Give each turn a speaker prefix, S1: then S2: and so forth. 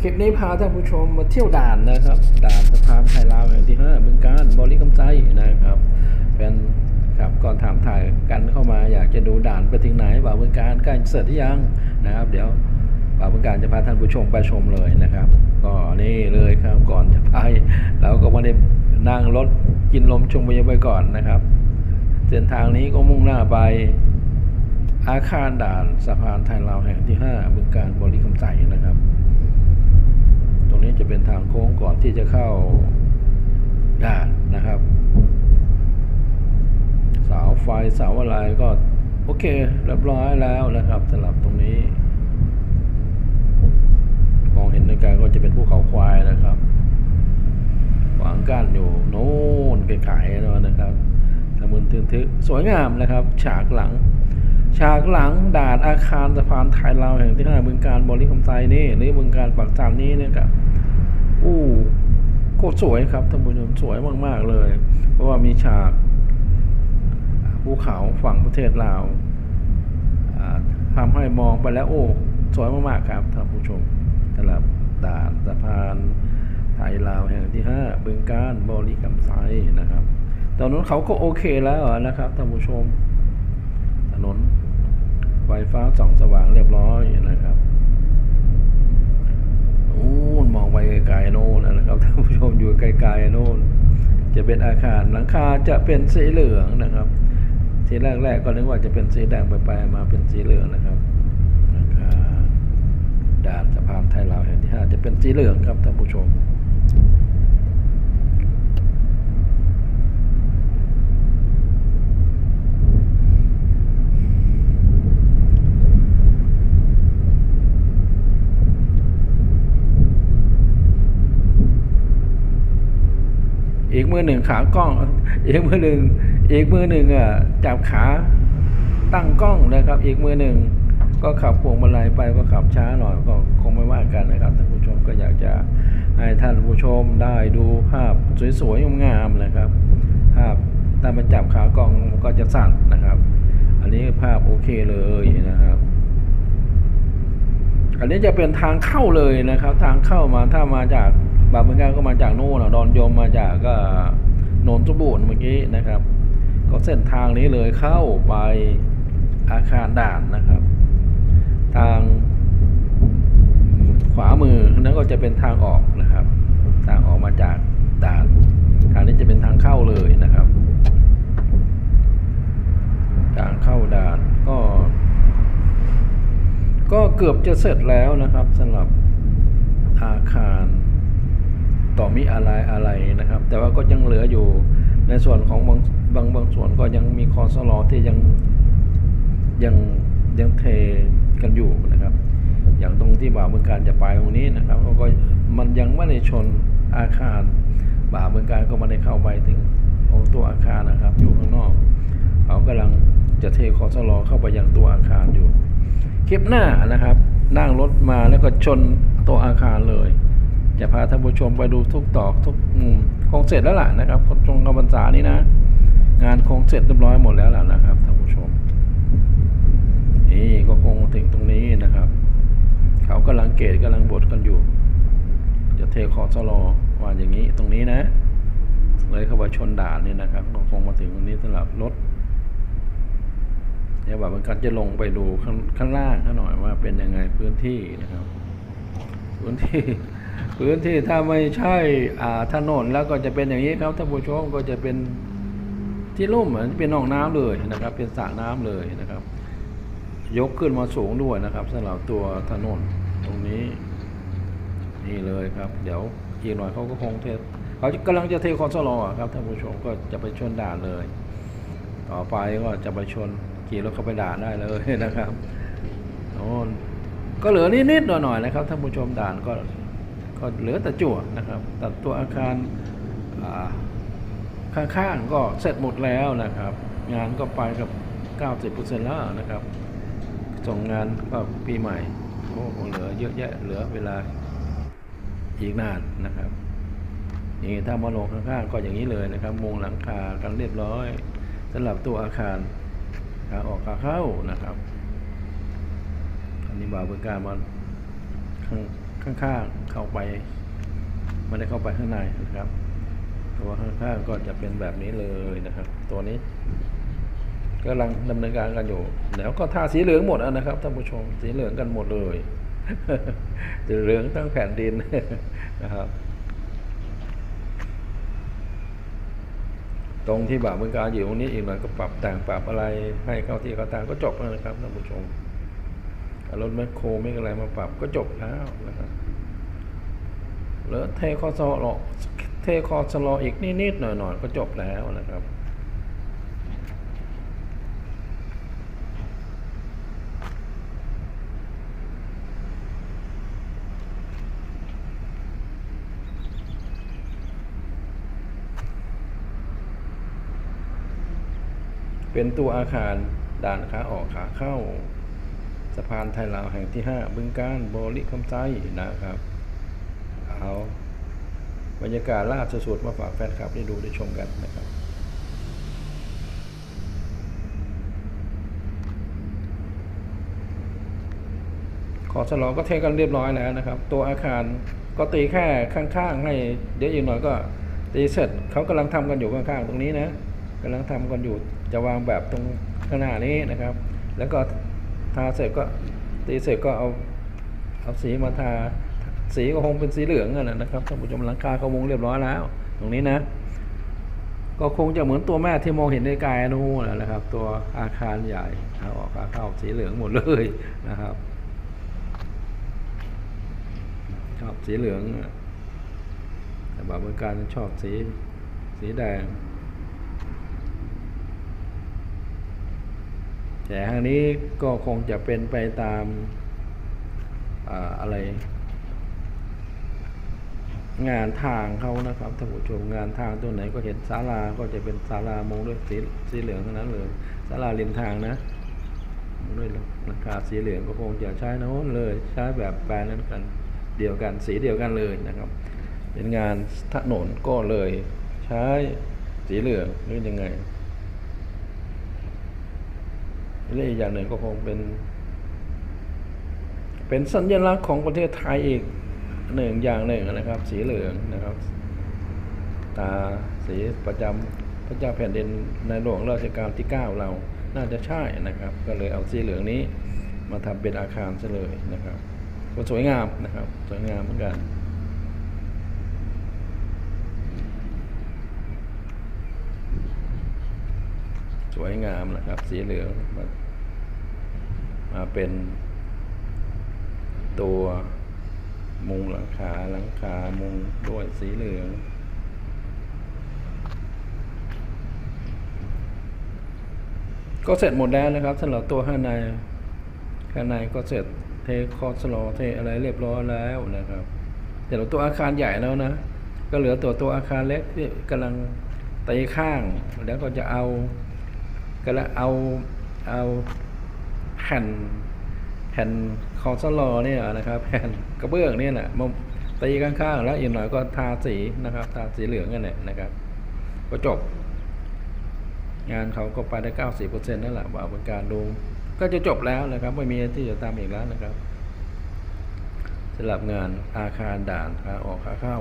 S1: คลิปนี้พาท่านผู้ชมมาเที่ยวด่านนะครับ ด่านสะพานไทยลาวแห่งที่ห้าบึงการบริกำไซนะครับ เป็นครับก่อนถามถ่ายกันเข้ามาอยากจะดูด่านไปถึงไหนบ่าวบึงการใกล้เสร็จหรือยังนะครับ เดี๋ยวบ่าวบึงการจะพาท่านผู้ชมไปชมเลยนะครับ ก็นี่เลยครับก่อนจะไปเราก็ม่ได้นั่งรถกินลมชมวิวไปก่อนนะครับเส้นทางนี้ก็มุ่งหน้าไปอาคารด่านสะพานไทยลาวแห่งที่5บึงการบริคำใสนะครับ ตรงนี้จะเป็นทางโค้งก่อนที่จะเข้าด่านนะครับ เสาไฟเสาอะไรก็โอเคเรียบร้อยแล้วนะครับสำหรับตรงนี้ มองเห็นในไกลก็จะเป็นภูเขาควายนะครับขวางกั้นอยู่โน่นไกลๆนะครับทะมึนทึนทึกสวยงามนะครับ ฉากหลัง ฉากหลังด่านอาคารสะพานไทยลาวแห่งที่ห้าบึงการบริคำไซนี่หรือบึงการปากจานนี้เนี่ยครับอู้โคตรสวยครับท่านผู้ชมสวยมากๆเลย เพราะว่ามีฉากภูเขาฝั่งประเทศลาวอ่าทำให้มองไปแล้วโอ้สวยมากๆครับท่านผู้ชมสำหรับด่านสะพานไทยลาวแห่งที่ห้าบึงการบริคำไซนะครับตอนนั้นเขาก็โอเคแล้วนะครับท่านผู้ชมถนน ไฟฟ้าส่องสว่างเรียบร้อยนะครับนู่นมองไปไกลๆโน่นนะครับท่านผู้ชมอยู่ไกลๆโน่นจะเป็นอาคารหลังคาจะเป็นสีเหลืองนะครับทีแรกๆก็นึกว่าจะเป็นสีแดงไปๆมาเป็นสีเหลืองนะครับหลังคาด่านสะพานไทยลาวแห่งที่ห้าจะเป็นสีเหลืองครับท่านผู้ชม อีกมือหนึ่งขากล้อง อีกมือหนึ่งอีกมือหนึ่งอะจับขาตั้งกล้องนะครับ อีกมือหนึ่งก็ขับพวงมาลัยไปก็ขับช้าหน่อยก็คงไม่ว่ากันนะครับท่านผู้ชมก็อยากจะให้ท่านผู้ชมได้ดูภาพสวยๆงามๆนะครับ ภาพถ้ามันจับขากล้องก็จะสั่นนะครับ อันนี้ภาพโอเคเลยนะครับ อันนี้จะเป็นทางเข้าเลยนะครับ ทางเข้ามาถ้ามาจาก บางเมืองการก็มาจากโน่นอะดอนยมมาจากก็โนนสมบูรณ์เมื่อกี้นะครับ ก็เส้นทางนี้เลยเข้าไปอาคารด่านนะครับ ทางขวามือนั่นก็จะเป็นทางออกนะครับ ทางออกมาจากด่าน ทางนี้จะเป็นทางเข้าเลยนะครับทางเข้าด่านก็ ก็เกือบจะเสร็จแล้วนะครับสำหรับอาคาร มิอะไรอะไรนะครับ แต่ว่าก็ยังเหลืออยู่ในส่วนของบางบางบางส่วนก็ยังมีคอสลอที่ยังยังยังเทกันอยู่นะครับ อย่างตรงที่บ่าเมืองการจะไปตรงนี้นะครับก็มันยังไม่ได้ชนอาคาร บ่าเมืองการก็ไม่ได้เข้าไปถึงของตัวอาคารนะครับ อยู่ข้างนอกเขากำลังจะเทคอสลอเข้าไปยังตัวอาคารอยู่ คลิปหน้านะครับ นั่งรถมาแล้วก็ชนตัวอาคารเลย จะพาท่านผู้ชมไปดูทุกตอกทุกมุมคงเสร็จแล้วล่ะนะครับคนตรงกำพรรษานี้นะ งานคงเสร็จเรียบร้อยหมดแล้วล่ะนะครับท่านผู้ชมนี่ก็คงถึงตรงนี้นะครับ เขากำลังเกตกำลังบดกันอยู่ จะเทคอสลอว่าอย่างนี้ตรงนี้นะ เลยเข้าไปชนด่านนี่นะครับก็คงมาถึงตรงนี้สำหรับรถเดี๋ยวแบบมันก็จะลงไปดูข้างข้างล่างข้างหน่อยว่าเป็นยังไงพื้นที่นะครับ พื้นที่ พื้นที่ถ้าไม่ใช่ถนนแล้วก็จะเป็นอย่างนี้ครับท่านผู้ชมก็จะเป็นที่ลุ่มเหมือนเป็นหนองน้ำเลยนะครับ เป็นสระน้ำเลยนะครับ ยกขึ้นมาสูงด้วยนะครับสำหรับตัวถนนตรงนี้ นี่เลยครับ เดี๋ยวอีกหน่อยเขาก็คงเทเขากำลังจะเทคอนโซลครับท่านผู้ชมก็จะไปชนด่านเลย ต่อไปก็จะไปชนขี่รถเข้าไปด่านได้เลยนะครับโน่นก็เหลือนิดๆหน่อยๆนะครับท่านผู้ชมด่านก็ ก็เหลือแต่จั่วนะครับแต่ตัวอาคารข้างๆก็เสร็จหมดแล้วนะครับ งานก็ไปกับ 90%แล้วนะครับ ส่งงานก็ปีใหม่โอ้เหลือเยอะแยะเหลือเวลาอีกนานนะครับนี่ถ้ามาลงข้างๆก็อย่างนี้เลยนะครับมุงหลังคากันเรียบร้อยสำหรับตัวอาคารขาออกขาเข้านะครับ อันนี้บาวเบิกการมาข้าง ข้างๆเข้าไปไม่ได้เข้าไปข้างในนะครับ ตัวข้างๆก็จะเป็นแบบนี้เลยนะครับ ตัวนี้กำลังดำเนินการกันอยู่ แล้วก็ทาสีเหลืองหมดแล้วนะครับท่านผู้ชมสีเหลืองกันหมดเลยสีเหลืองทั้งแผ่นดินนะครับ ตรงที่บ่าเมืองการอยู่ตรงนี้อีกหน่อยก็ปรับแต่งปรับอะไรให้เข้าที่เข้าทางก็จบแล้วนะครับท่านผู้ชม รถแมคโครไม่อะไรมาปรับก็จบแล้วนะครับเหลือเทคอสลอเทคอสลออีกนิดๆหน่อยๆก็จบแล้วนะครับเป็นตัวอาคารด่านขาออกขาเข้า สะพานไทยลาวแห่งที่ 5 บึงการบริคำไซนะครับ เอาบรรยากาศล่าสุดๆมาฝากแฟนคลับได้ดูได้ชมกันนะครับขอฉลองก็เทกันเรียบร้อยแล้วนะครับ ตัวอาคารก็ตีแค่ข้างๆ ให้เดี๋ยวอีกหน่อยก็ตีเสร็จเขากำลังทำกันอยู่ข้างๆ ตรงนี้นะกำลังทำกันอยู่จะวางแบบตรงข้างหน้านี้นะครับ แล้วก็ ทาเสร็จก็ตีเสร็จก็เอาเอาสีมาทาสีก็คงเป็นสีเหลืองนั่นแหละนะครับท่านผู้ชมหลังคาเขามุงเรียบร้อยแล้ว ตรงนี้นะ ก็คงจะเหมือนตัวแม่ที่มองเห็นในกายนู่นแหละนะครับ ตัวอาคารใหญ่เอาออกขาเข้าสีเหลืองหมดเลยนะครับชอบสีเหลืองแต่บางประการชอบสีสีแดง แต่ทางนี้ก็คงจะเป็นไปตามอาอะไร งานทางเขานะครับท่านผู้ชมงานทางตัวไหนก็เห็นศาลาก็จะเป็นศาลามงด้วยสีสีเหลืองทั้งนั้นเลยศาลาริมทางนะด้วยราคาสีเหลืองก็คงจะใช้โน้นเลยใช้แบบแบรนด์นั้นกันเดียวกันสีเดียวกันเลยนะครับ เป็นงานถนนก็เลยใช้สีเหลืองหรือยังไง และอีกอย่างหนึ่งก็คงเป็น เป็นสัญลักษณ์ของประเทศไทยอีกหนึ่งอย่างหนึ่งนะครับ สีเหลืองนะครับ ตาสีประจำพระเจ้าแผ่นดินในหลวงรัชกาลที่ 9 เราน่าจะใช่นะครับ ก็เลยเอาสีเหลืองนี้มาทำเป็นอาคารซะเลยนะครับก็สวยงามนะครับ สวยงามเหมือนกัน สวยงามนะครับ สีเหลืองมามาเป็นตัวมุงหลังคาหลังคามุงด้วยสีเหลือง ก็เสร็จหมดแล้วนะครับสำหรับตัวข้างในข้างในก็เสร็จเทคอสโลเทอะไรเรียบร้อยแล้วนะครับแต่เราตัวอาคารใหญ่แล้วนะ ก็เหลือตัวตัวอาคารเล็กที่กำลังตีข้าง แล้วก็จะเอา ก็แล้วเอาเอาแผ่นแผ่นคอสโลเนี่ยนะครับแผ่นกระเบื้องเนี่ยแหละมาตีข้างๆแล้วอีกหน่อยก็ทาสีนะครับ ทาสีเหลืองกันเนี่ยนะครับก็จบ งานเขาก็ไปได้เก้าสิบเปอร์เซ็นต์นั่นแหละว่าเป็นการดูก็จะจบแล้วนะครับ ไม่มีที่จะตามอีกแล้วนะครับสำหรับงานอาคารด่านขาออกขาเข้า